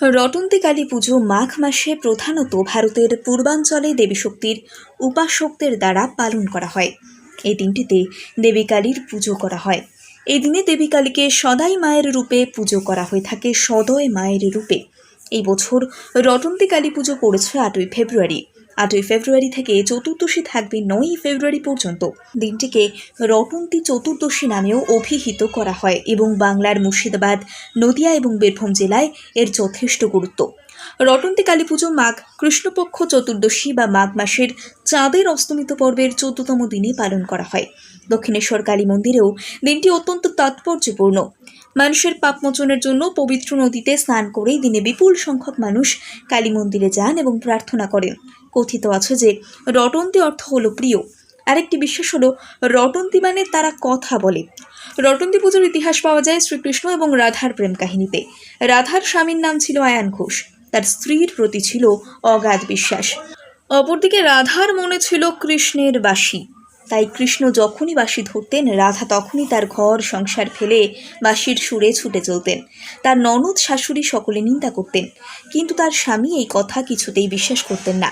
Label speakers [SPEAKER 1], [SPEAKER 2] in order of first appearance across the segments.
[SPEAKER 1] রটন্তী কালী পুজো মাঘ মাসে প্রধানত ভারতের পূর্বাঞ্চলে দেবী শক্তির উপাসকদের দ্বারা পালন করা হয়। এই দিনটিতে দেবী কালীর পুজো করা হয়। এই দিনে দেবী কালীকে সদাই মায়ের রূপে পুজো করা হয়ে থাকে, সদয় মায়ের রূপে। এই বছর রটন্তী কালী পুজো পড়েছে আটই ফেব্রুয়ারি। আটই ফেব্রুয়ারি থেকে চতুর্দশী থাকবে নয়ই ফেব্রুয়ারি পর্যন্ত। দিনটিকে রটন্তী চতুর্দশী নামেও অভিহিত করা হয় এবং বাংলার মুর্শিদাবাদ, নদিয়া এবং বীরভূম জেলায় এর যথেষ্ট গুরুত্ব। রটন্তী কালী পুজো মাঘ, কৃষ্ণপক্ষ চতুর্দশী বা মাঘ মাসের চাঁদের অস্তমিত পর্বের চোদ্দতম দিনে পালন করা হয়। দক্ষিণেশ্বর কালী মন্দিরেও দিনটি অত্যন্ত তাৎপর্যপূর্ণ। মানুষের পাপমোচনের জন্য পবিত্র নদীতে স্নান করেই দিনে বিপুল সংখ্যক মানুষ কালী মন্দিরে যান এবং প্রার্থনা করেন। কথিত আছে যে রটন্তি অর্থ হলো প্রিয়। আরেকটি বিশ্বাস হলো রটন্তি মানে তারা কথা বলে। রটন্তি পুজোর ইতিহাস পাওয়া যায় শ্রীকৃষ্ণ এবং রাধার প্রেম কাহিনীতে। রাধার স্বামীর নাম ছিল আয়ান ঘোষ। তার স্ত্রীর প্রতি ছিল অগাধ বিশ্বাস। অপরদিকে রাধার মনে ছিল কৃষ্ণের বাসী। তাই কৃষ্ণ যখনই বাঁশি ধরতেন, রাধা তখনই তার ঘর, সংসার ফেলে বাঁশির সুরে ছুটে চলতেন। তার ননদ, শাশুড়ি সকলে নিন্দা করতেন। কিন্তু তার স্বামী এই কথা কিছুতেই বিশ্বাস করতেন না।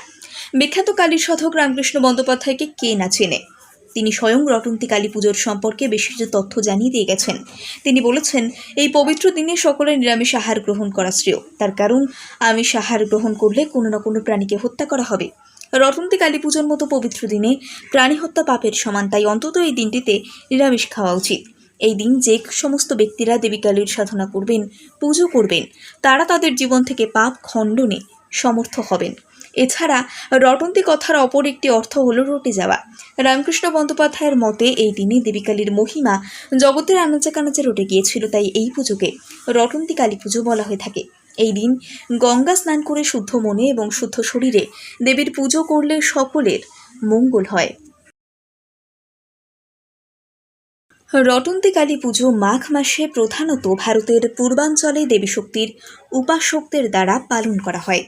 [SPEAKER 1] বিখ্যাত কালী সাধক রামকৃষ্ণ বন্দ্যোপাধ্যায়কে কে না চেনে? তিনি স্বয়ং রটন্তী কালী পুজোর সম্পর্কে বেশ কিছু তথ্য জানিয়ে দিয়ে গেছেন। তিনি বলেছেন, এই পবিত্র দিনে সকলে নিরামিষ আহার গ্রহণ করা শ্রেয়। তার কারণ, আমিষ আহার গ্রহণ করলে কোনো না কোনো প্রাণীকে হত্যা করা হবে। রটন্তী কালী পুজোর মতো পবিত্র দিনে প্রাণী হত্যা পাপের সমান, তাই অন্তত এই দিনটিতে নিরামিষ খাওয়া উচিত। এই দিন যে সমস্ত ব্যক্তিরা দেবী কালীর সাধনা করবেন, পুজো করবেন, তারা তাদের জীবন থেকে পাপ খণ্ডনে সমর্থ হবেন। এছাড়া রটন্তি কথার অপর একটি অর্থ হল রটে যাওয়া। রামকৃষ্ণ বন্দ্যোপাধ্যায়ের মতে এই দিনে দেবীকালীর মহিমা জগতের আনাচে কানাচে রটে গিয়েছিল, তাই এই পুজোকে রটন্তি কালী পুজো বলা হয়ে থাকে। এই দিন গঙ্গা স্নান করে শুদ্ধ মনে এবং শুদ্ধ শরীরে দেবীর পুজো করলে সকলের মঙ্গল হয়। রটন্তী কালী পুজো মাঘ মাসে প্রধানত ভারতের পূর্বাঞ্চলে দেবীশক্তির উপাসকদের দ্বারা পালন করা হয়।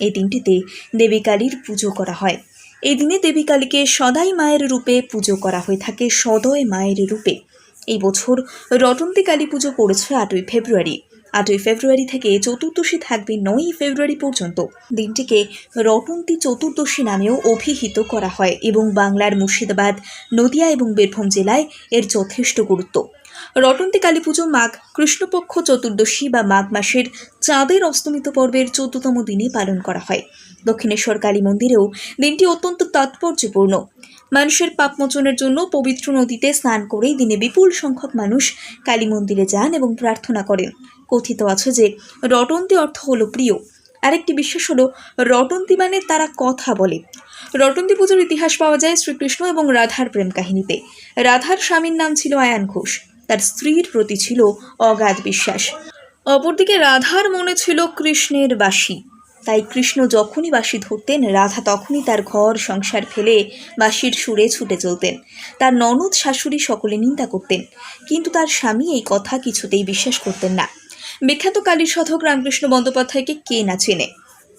[SPEAKER 1] এই দিনটিতে দেবী কালীর পুজো করা হয়। এই দিনে দেবী কালীকে সদাই মায়ের রূপে পুজো করা হয়ে থাকে, সদয় মায়ের রূপে। এই বছর রটন্তী কালী পুজো পড়েছে আটই ফেব্রুয়ারি। আটই ফেব্রুয়ারি থেকে চতুর্দশী থাকবে নয়ই ফেব্রুয়ারি পর্যন্ত। দিনটিকে রটন্তী চতুর্দশী নামেও অভিহিত করা হয় এবং বাংলার মুর্শিদাবাদ, নদিয়া এবং বীরভূম জেলায় এর যথেষ্ট গুরুত্ব। রটন্তী কালী পুজো মাঘ, কৃষ্ণপক্ষ চতুর্দশী বা মাঘ মাসের চাঁদের অস্তমিত পর্বের চোদ্দতম দিনে পালন করা হয়। দক্ষিণেশ্বর কালী মন্দিরেও দিনটি অত্যন্ত তাৎপর্যপূর্ণ। মানুষের পাপমোচনের জন্য পবিত্র নদীতে স্নান করেই দিনে বিপুল সংখ্যক মানুষ কালী মন্দিরে যান এবং প্রার্থনা করেন। কথিত আছে যে, রটন্তী অর্থ হলো প্রিয়। আরেকটি বিশ্বাস হলো, রটন্তী মানে তারা কথা বলে। রটন্তী পুজোর ইতিহাস পাওয়া যায় শ্রীকৃষ্ণ এবং রাধার প্রেম কাহিনীতে। রাধার স্বামীর নাম ছিল আয়ান ঘোষ। তার স্ত্রীর প্রতি ছিল অগাধ বিশ্বাস। অপরদিকে রাধার মনে ছিল কৃষ্ণের বাসি। তাই কৃষ্ণ যখনই বাঁশি ধরতেন, রাধা তখনই তার ঘর, সংসার ফেলে বাঁশির সুরে ছুটে চলতেন। তার ননদ শাশুড়ি সকলে নিন্দা করতেন, কিন্তু তার স্বামী এই কথা কিছুতেই বিশ্বাস করতেন না। বিখ্যাত কালী সাধক রামকৃষ্ণ বন্দ্যোপাধ্যায়কে কে না চেনে?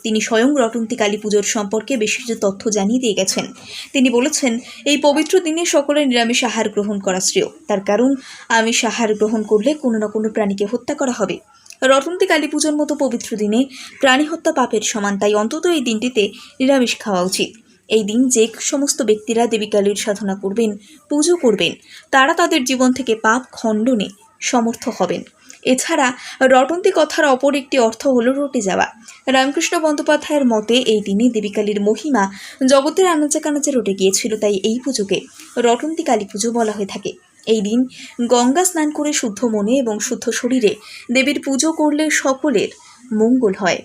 [SPEAKER 1] তিনি স্বয়ং রটন্তী কালী পুজোর সম্পর্কে বেশ কিছু তথ্য জানিয়ে দিয়ে গেছেন। তিনি বলেছেন, এই পবিত্র দিনে সকলে নিরামিষ আহার গ্রহণ করা শ্রেয়। তার কারণ, আমিষ আহার গ্রহণ করলে কোনো না কোনো প্রাণীকে হত্যা করা হবে। রটন্তী কালী পুজোর মতো পবিত্র দিনে প্রাণী হত্যা পাপের সমান, তাই অন্তত এই দিনটিতে নিরামিষ খাওয়া উচিত। এই দিন যে সমস্ত ব্যক্তিরা দেবী কালীর সাধনা করবেন, পুজো করবেন, তারা তাদের জীবন থেকে পাপ খণ্ডনে সমর্থ হবেন। এছাড়া রটন্তি কথার অপর একটি অর্থ হল রটে যাওয়া। রামকৃষ্ণ বন্দ্যোপাধ্যায়ের মতে এই দিনে দেবীকালীর মহিমা। জগতের আনাচে কানাচে রটে গিয়েছিল তাই এই পুজোকে রটন্তি কালী পুজো বলা হয়ে থাকে। এই দিন গঙ্গা স্নান করে শুদ্ধ মনে এবং শুদ্ধ শরীরে দেবীর পুজো করলে সকলের মঙ্গল হয়।